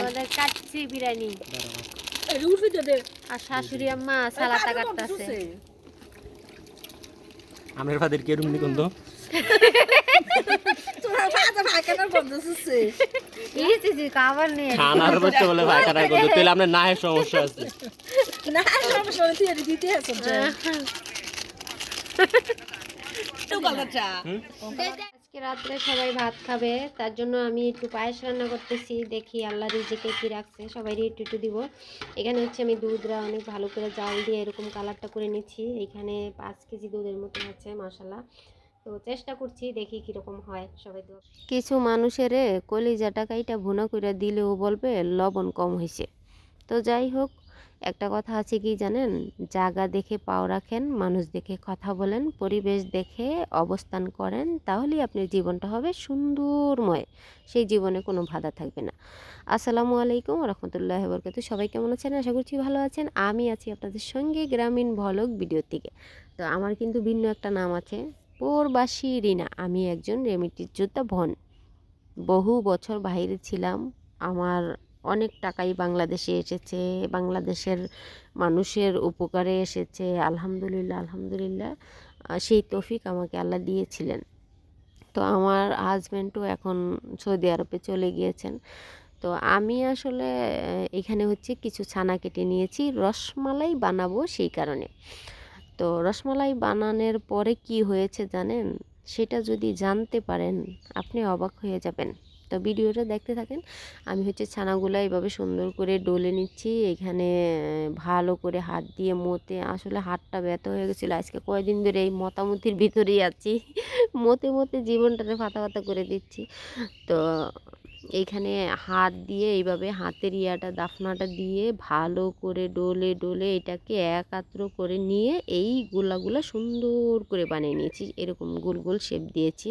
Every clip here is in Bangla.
আমাদের কাচ্চি বিরিয়ানি। এই উঠবি তো দে। আর শাশুড়ি আম্মা সালাতা কাটতেছে আমের ফাদের কে রুম নিকুন তো তোরা ভাজা ভাইকানার গন্ধ শুছে ইসি জি খাবার নিয়ে খানার বলতে বলে ভাকারাই করতে তাহলে আপনার নায়ের সমস্যা আছে। না সমস্যা তুই দিতে আছো তো গলাটা আজকে রাত্রে সবাই ভাত খাবে, তার জন্য আমি একটু পায়েস রান্না করতেছি, দেখি আল্লাহ রিজিকে কি রাখছে সবাই একটু একটু দিব। এখানে হচ্ছে আমি দুধরা অনেক ভালো করে জাল দিয়ে এরকম কালারটা করে নিচ্ছি, এখানে পাঁচ কেজি দুধের মতো আছে মশলা তো চেষ্টা করছি, দেখি কীরকম হয়, সবাই দোয়া কিছু মানুষের কলিজাটা কাইটা ভুনা করে দিলেও বলবে, লবণ কম হয়েছে তো যাই হোক একটা কথা আছে কি জানেন? জায়গা দেখে পাও রাখেন, মানুষ দেখে কথা বলেন, পরিবেশ দেখে অবস্থান করেন, তাহলেই আপনার জীবনটা হবে সুন্দরময়। সেই জীবনে কোনো বাধা থাকবে না। আসসালামু আলাইকুম রহমতুল্লাহ বরকাত সবাই কেমন আছেন? আশা করছি ভালো আছেন। আমি আছি আপনাদের সঙ্গে গ্রামীণ ভলক ভিডিও থেকে তো আমার কিন্তু ভিন্ন একটা নাম আছে। পরবাসী রিনা। আমি একজন রেমিটির যোদ্ধা ভন বহু বছর বাইরে ছিলাম। আমার অনেক টাকাই বাংলাদেশে এসেছে, বাংলাদেশের মানুষের উপকারে এসেছে, আলহামদুলিল্লাহ আলহামদুলিল্লাহ। সেই তৌফিক আমাকে আল্লাহ দিয়েছিলেন। তো আমার হাজব্যান্ডও এখন সৌদি আরবে চলে গিয়েছেন। তো আমি আসলে এখানে হচ্ছে কিছু ছানা কেটে নিয়েছি, রসমালাই বানাবো সেই কারণে। তো রসমালাই বানানোর পরে কি হয়েছে জানেন? সেটা যদি জানতে পারেন, আপনি অবাক হয়ে যাবেন। তো ভিডিওটা দেখতে থাকেন। আমি হচ্ছে ছানাগুলো এইভাবে সুন্দর করে ডলে নিচ্ছি। এখানে ভালো করে হাত দিয়ে মতে, আসলে হাতটা ব্যথা হয়ে গেছিল। আজকে কয়দিন ধরে এই মতামতির ভিতরেই আছি। মতে মতে জীবনটাতে ফাতা ফাতা করে দিচ্ছি। তো এইখানে হাত দিয়ে এইভাবে হাতের ইয়াটা, দাফনাটা দিয়ে ভালো করে ডলে ডলে এটাকে একাত্র করে নিয়ে এই গোলাগুলা সুন্দর করে বানিয়ে নিয়েছি। এরকম গোল গোল শেপ দিয়েছি।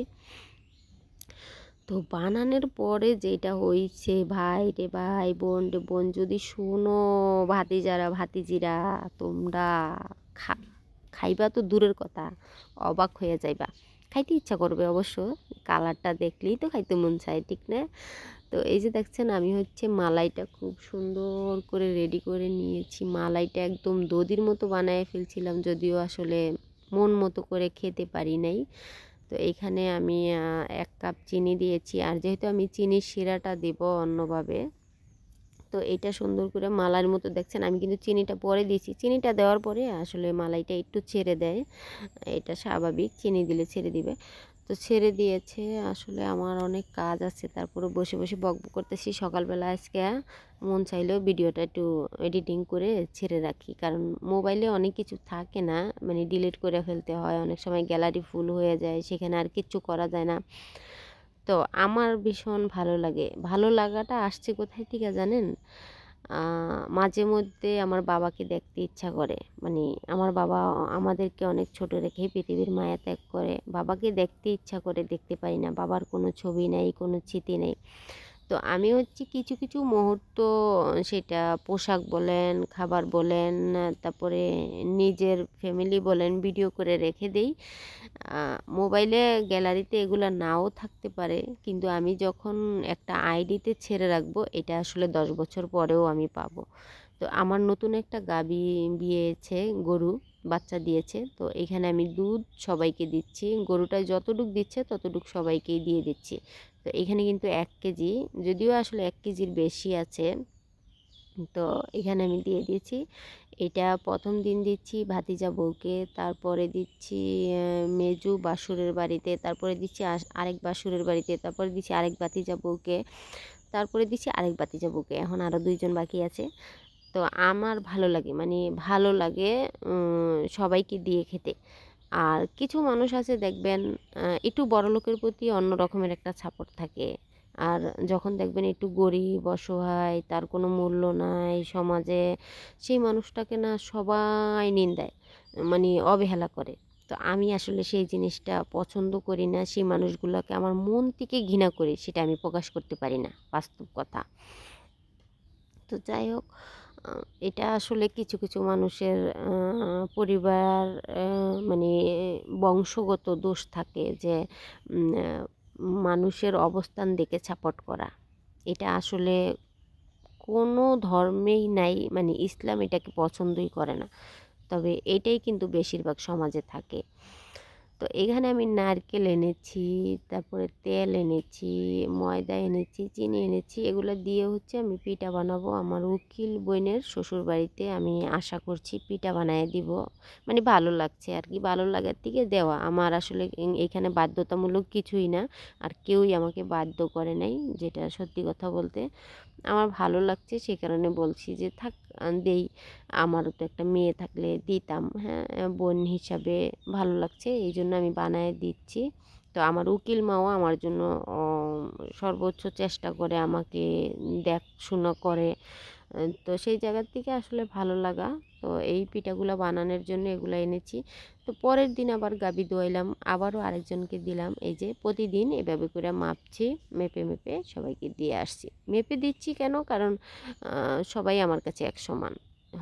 তো বানানোর পরে যেটা হয়েছে ভাই রে ভাই, বোন রে বোন, যদি শুনো ভাতিজারা, ভাতিজিরা, তোমরা খা, খাইবা তো দূরের কথা, অবাক হয়ে যাইবা। খাইতে ইচ্ছা করবে অবশ্য, কালারটা দেখলেই তো খাইতে মন চায়, ঠিক না? তো এই যে দেখছেন, আমি হচ্ছে মালাইটা খুব সুন্দর করে রেডি করে নিয়েছি। মালাইটা একদম দদির মতো বানায় ফেলছিলাম, যদিও আসলে মন মতো করে খেতে পারি নাই। তো এইখানে আমি এক কাপ চিনি দিয়েছি। আর যেহেতু আমি চিনির শিরাটা দেব অন্যভাবে, তো এটা সুন্দর করে মালার মতো, দেখছেন? আমি কিন্তু চিনিটা পরে দিয়েছি। চিনিটা দেওয়ার পরে আসলে মালাইটা একটু ছেড়ে দেয়। এটা স্বাভাবিক, চিনি দিলে ছেড়ে দিবে। তো ছেড়ে দিয়েছে। আসলে আমার অনেক কাজ আছে তারপরে বসে বসে বকবক করতেছি। সকালবেলা আজকে মন চাইলেও ভিডিওটা একটু এডিটিং করে ছেড়ে রাখি। কারণ মোবাইলে অনেক কিছু থাকে না মানে ডিলিট করে ফেলতে হয়। অনেক সময় গ্যালারি ফুল হয়ে যায়, সেখানে আর কিচ্ছু করা যায় না। তো আমার ভীষণ ভালো লাগে। ভালো লাগাটা আসছে কোথায় থেকে জানেন? মাঝে মধ্যে আমার বাবাকে দেখতে ইচ্ছা করে। মানে আমার বাবা আমাদেরকে অনেক ছোট রেখে পৃথিবীর মায়া ত্যাগ করে। বাবাকে দেখতে ইচ্ছা করে দেখতে পারি না। বাবার কোনো ছবি নেই, কোনো স্মৃতি নেই। তো আমি হচ্ছে কিছু কিছু মুহূর্ত সেটা পোশাক বলেন, খাবার বলেন তারপরে নিজের ফ্যামিলি বলেন ভিডিও করে রেখে দেই। মোবাইলে গ্যালারিতে এগুলো নাও থাকতে পারে, কিন্তু আমি যখন একটা আইডিতে ছেড়ে রাখব, এটা আসলে দশ বছর পরেও আমি পাবো। তো আমার নতুন একটা গাবি বিয়েছে, গরু বাচ্চা দিয়েছে, তো এখানে আমি দুধ সবাইকে দিচ্ছি, গরুটা যতটুক দিচ্ছে, ততটুক সবাইকেই দিয়ে দিচ্ছি। তো এখানে কিন্তু এক কেজি, যদিও আসলে এক কেজির বেশি আছে। তো এখানে আমি দিয়ে দিয়েছি, এটা প্রথম দিন দিচ্ছি ভাতিজা বউকে, তারপরে দিচ্ছি মেজু বাসুরের বাড়িতে, তারপরে দিচ্ছি আরেক বাসুরের বাড়িতে, তারপরে দিচ্ছি আরেক ভাতিজা বউকে, তারপরে দিচ্ছি আরেক ভাতিজা বউকে, এখন আরও দুইজন বাকি আছে। তো আমার ভালো লাগে মানে ভালো লাগে সবাইকে দিয়ে খেতে। আর কিছু মানুষ আছে দেখবেন একটু বড় লোকের প্রতি অন্য রকমের একটা সাপোর্ট থাকে। আর যখন দেখবেন একটু গরিব, অসহায়, তার কোনো মূল্য নাই সমাজে, সেই মানুষটাকে না সবাই নিন্দায় মানে অবহেলা করে। তো আমি আসলে সেই জিনিসটা পছন্দ করি না, সেই মানুষগুলোকে আমার মন থেকে ঘৃণা করি, সেটা আমি প্রকাশ করতে পারি না, বাস্তব কথা। তো যাই হোক এটা আসলে কিছু কিছু মানুষের পরিবার মানে বংশগত দোষ থাকে যে মানুষের অবস্থান দেখে সাপোর্ট করা। এটা আসলে কোনো ধর্মেই নাই মানে ইসলাম এটাকে পছন্দই করে না। তবে এটাই কিন্তু বেশিরভাগ সমাজে থাকে। তো এখানে আমি নারকেল এনেছি, তারপরে তেল এনেছি, ময়দা এনেছি, চিনি এনেছি, এগুলো দিয়ে হচ্ছে আমি পিঠা বানাবো। আমার উকিল বোনের শ্বশুর বাড়িতে আমি আশা করছি পিঠা বানায় দিব। মানে ভালো লাগছে আর কি, ভালো লাগার থেকে দেওয়া। আমার আসলে এখানে বাধ্যতামূলক কিছুই না আর কেউই আমাকে বাধ্য করে নাই যেটা সত্যি কথা বলতে। আমার ভালো লাগছে সেই কারণে বলছি যে, থাক দেই। আমারও তো একটা মেয়ে থাকলে দিতাম। হ্যাঁ বোন হিসাবে ভালো লাগছে এই জন্য আমি বানায় দিচ্ছি। তো আমার উকিল মাও আমার জন্য সর্বোচ্চ চেষ্টা করে আমাকে দেখাশোনা করে। তো সেই জায়গার থেকে আসলে ভালো লাগা। তো এই পিঠাগুলো বানানোর জন্য এগুলো এনেছি। তো পরের দিন আবার গাবি দোয়াইলাম আবারও আরেকজনকে দিলাম। এই যে প্রতিদিন এভাবে করে মাপছি, মেপে মেপে সবাইকে দিয়ে আসছি। মেপে দিচ্ছি কেন? কারণ সবাই আমার কাছে এক সমান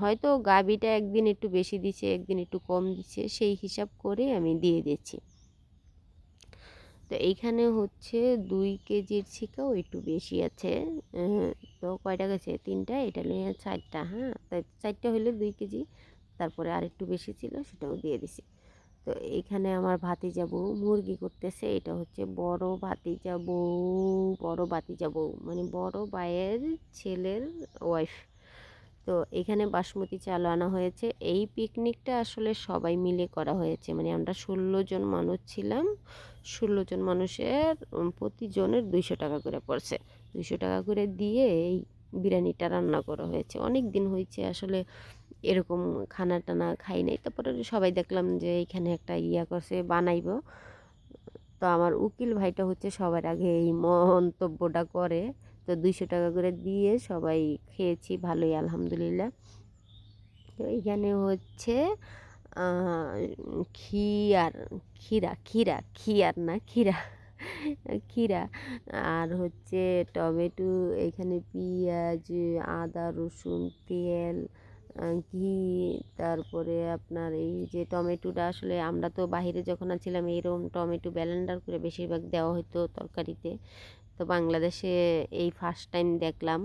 হয়তো গাবিটা একদিন একটু বেশি দিচ্ছে একদিন একটু কম দিচ্ছে সেই হিসাব করে আমি দিয়ে দিচ্ছি তো এইখানে হচ্ছে দুই কেজির থেকেও একটু বেশি আছে। তো কয়টা গেছে তিনটা, এটা নিয়ে চারটা হ্যাঁ? তাই চারটা হলে দুই কেজি, তারপরে আর একটু বেশি ছিল, সেটাও দিয়ে দিছি। তো এইখানে আমার ভাতিজা বউ মুরগি করতেছে, এটা হচ্ছে বড় ভাতিজা বউ, বড় ভাতিজা বউ মানে বড় ভাইয়ের ছেলের ওয়াইফ তো এখানে বাসমতি চাল আনা হয়েছে। এই পিকনিকটা আসলে সবাই মিলে করা হয়েছে। মানে আমরা ষোলো জন মানুষ ছিলাম। ষোলো জন মানুষের প্রতিজনের দুইশো টাকা করে পড়ছে। দুইশো টাকা করে দিয়ে এই বিরিয়ানিটা রান্না করা হয়েছে। অনেক দিন হয়েছে আসলে এরকম খানা টানা খাই নাই। তারপরে সবাই দেখলাম যে এখানে একটা ইয়া করছে, বানাইব। তো আমার উকিল ভাইটা হচ্ছে সবার আগে এই মন্তব্যটা করে। তো দুইশো টাকা করে দিয়ে সবাই খেয়েছি, ভালোই, আলহামদুলিল্লাহ। তো এখানে হচ্ছে খিয়ার খিরা খিরা খিয়ার না খিরা খিরা আর হচ্ছে টমেটো, এখানে পেঁয়াজ, আদা, রসুন, তেল ঘি, তারপরে আপনার এই যে টমেটোটা আসলে আমরা তো বাইরে যখন আছিলাম এরকম টমেটো ব্লেন্ডার করে বেশিরভাগ দেওয়া হতো তরকারিতে। তো বাংলাদেশে এই ফার্স্ট টাইম দেখলাম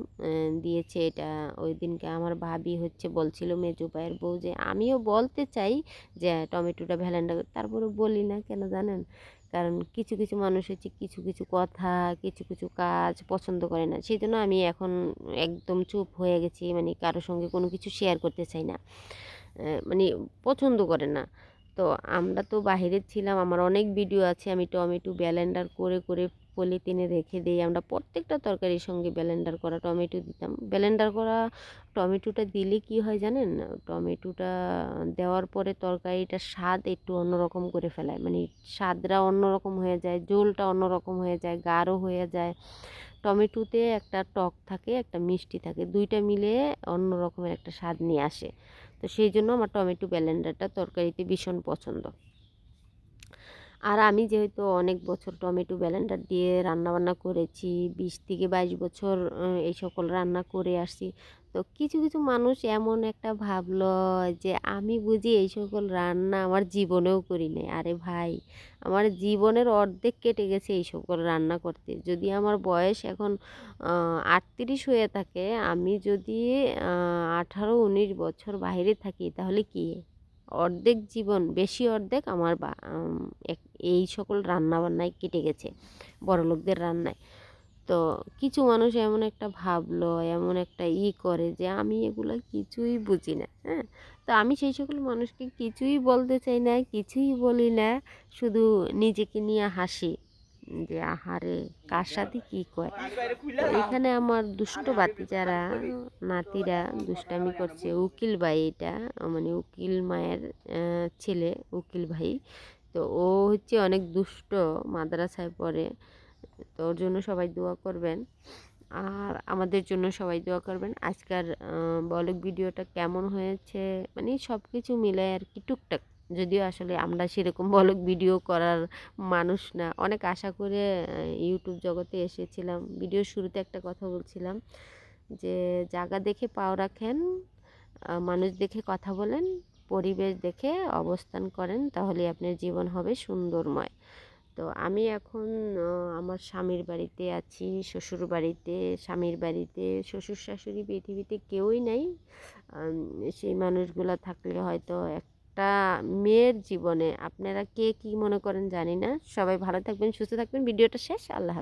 দিয়েছে এটা। ওই দিনকে আমার ভাবি হচ্ছে বলছিল মেজো ভাইয়ের বউ যে, আমিও বলতে চাই যে, টমেটোটা ভ্যালেন্ডা তারপরে বলি না কেন জানেন? কারণ কিছু কিছু মানুষ হচ্ছে কিছু কিছু কথা, কিছু কিছু কাজ পছন্দ করে না। সেই জন্য আমি এখন একদম চুপ হয়ে গেছি মানে কারোর সঙ্গে কোনো কিছু শেয়ার করতে চাই না। মানে পছন্দ করে না। তো আমরা তো বাইরে ছিলাম, আমার অনেক ভিডিও আছে, আমি টমেটো ব্লেন্ডার করে করে পলিথিনে রেখে দিই। আমরা প্রত্যেকটা তরকারির সঙ্গে ব্লেন্ডার করা টমেটো দিতাম। ব্লেন্ডার করা টমেটোটা দিলে কি হয় জানেন? টমেটোটা দেওয়ার পরে তরকারিটার স্বাদ একটু অন্যরকম করে ফেলায়। মানে স্বাদটা অন্যরকম হয়ে যায়, ঝোলটা অন্যরকম হয়ে যায়, গাঢ় হয়ে যায়। টমেটোতে একটা টক থাকে, একটা মিষ্টি থাকে, দুইটা মিলে অন্য রকমের একটা স্বাদ নিয়ে আসে। তো সেই জন্য আমার টমেটো ব্লেন্ডারটা তরকারিতে ভীষণ পছন্দ। আর আমি যেহেতু অনেক বছর টমেটো ব্লেন্ডার দিয়ে রান্নাবান্না করেছি, বিশ থেকে বাইশ বছর এই সকল রান্না করে আসছি। তো কিছু কিছু মানুষ এমন একটা ভাবলো যে, আমি বুঝি এই সকল রান্না আমার জীবনেও করি নাই। আরে ভাই, আমার জীবনের অর্ধেক কেটে গেছে এই সকল রান্না করতে। যদি আমার বয়স এখন আটত্রিশ হয়ে থাকে, আমি যদি আঠারো, উনিশ বছর বাইরে থাকি, তাহলে কি? অর্ধেক জীবন, বেশি অর্ধেক আমার এই সকল রান্না বান্নায় কেটে গেছে, বড়লোকদের রান্নায়। তো কিছু মানুষ এমন একটা ভাবলো, এমন একটা ই করে যে আমি এগুলো কিছুই বুঝি না হ্যাঁ? তো আমি সেই সকল মানুষকে কিছুই বলতে চাই না, কিছুই বলি না, শুধু নিজেকে নিয়ে হাসি। যে আহারে কার সাথে কী কয়? এখানে আমার দুষ্ট বাতি যারা নাতিরা দুষ্টামি করছে উকিল ভাই এটা মানে উকিল মায়ের ছেলে উকিল ভাই। তো ও হচ্ছে অনেক দুষ্ট মাদ্রাসায় পড়ে। তো ওর জন্য সবাই দোয়া করবেন। আর আমাদের জন্য সবাই দোয়া করবেন। আজকের বলক ভিডিওটা কেমন হয়েছে মানে সব কিছু মিলে আর কি টুকটাক। যদিও আসলে আমরা সেরকম বলক ভিডিও করার মানুষ না। অনেক আশা করে ইউটিউব জগতে এসেছিলাম। ভিডিও শুরুতে একটা কথা বলছিলাম যে, জায়গা দেখে পাও রাখেন মানুষ দেখে কথা বলেন, পরিবেশ দেখে অবস্থান করেন তাহলে আপনার জীবন হবে সুন্দরময়। তো আমি এখন আমার স্বামীর বাড়িতে আছি, শ্বশুর বাড়িতে, স্বামীর বাড়িতে, শ্বশুর শাশুড়ি পৃথিবীতে কেউই নাই। সেই মানুষগুলো থাকলে হয়তো একটা মেয়ের জীবনে। আপনারা কে কি মনে করেন জানি না। সবাই ভালো থাকবেন, সুস্থ থাকবেন। ভিডিওটা শেষ। আল্লাহ।